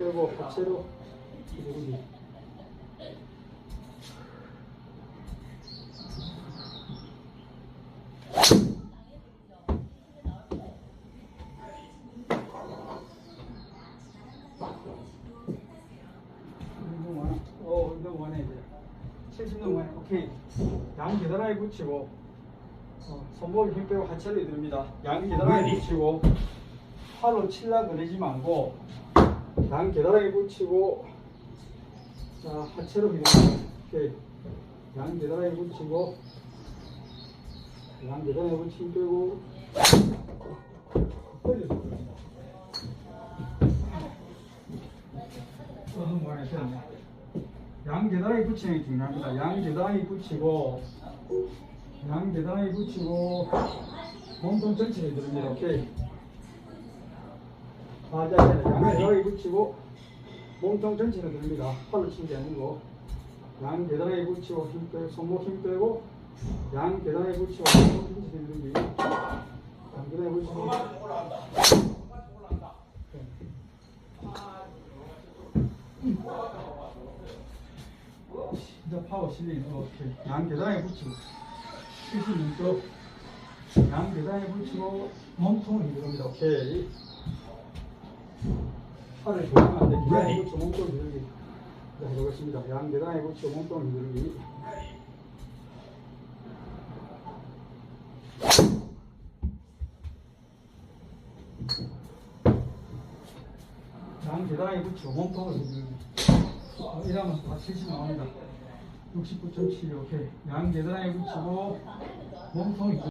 그리고 합체로 누르기. 운동 완, 어, 운동 완해 이제. 70분 완해. 오케이. 양 계단하게 붙이고, 어, 손목에 힘 빼고 하체를 이듭니다. 양 계단하게 붙이고, 팔로 칠라 그러지 말고, 양 계단하게 붙이고, 자, 하체로 휘두릅니다. 오케이. 양 계단하게 붙이고, 양 계단하게 붙이고, 빼고. 어. 양 계단에 붙이는 게 중요합니다. 양 계단에 붙이고, 양 계단에 붙이고, 몸통 전체를 들립니다. 오케이. 아, 자, 자, 양 계단에 붙이고, 몸통 전체를 들립니다. 팔로 치는 게 아니고, 양 계단에 붙이고, 힘 빼고, 손목 힘 빼고, 양 계단에 붙이고, 몸통 전체를 들리기. 양 계단에 붙이고, 진짜 파워 실리는 오케이. 양 계단에 붙이고, 시신 쪽, 양 계단에 붙이고, 몸통을 이동합니다. 오케이. 팔을 조이면 안 돼. 계단에 붙이고 몸통을 이동기. 자, 해보겠습니다. 양 계단에 붙이고 몸통을 이동기. 양 계단에 붙이고 몸통을. 어, 이러면 다 70 나옵니다. 69.7 오케이. 양 계단에 붙이고 몸통이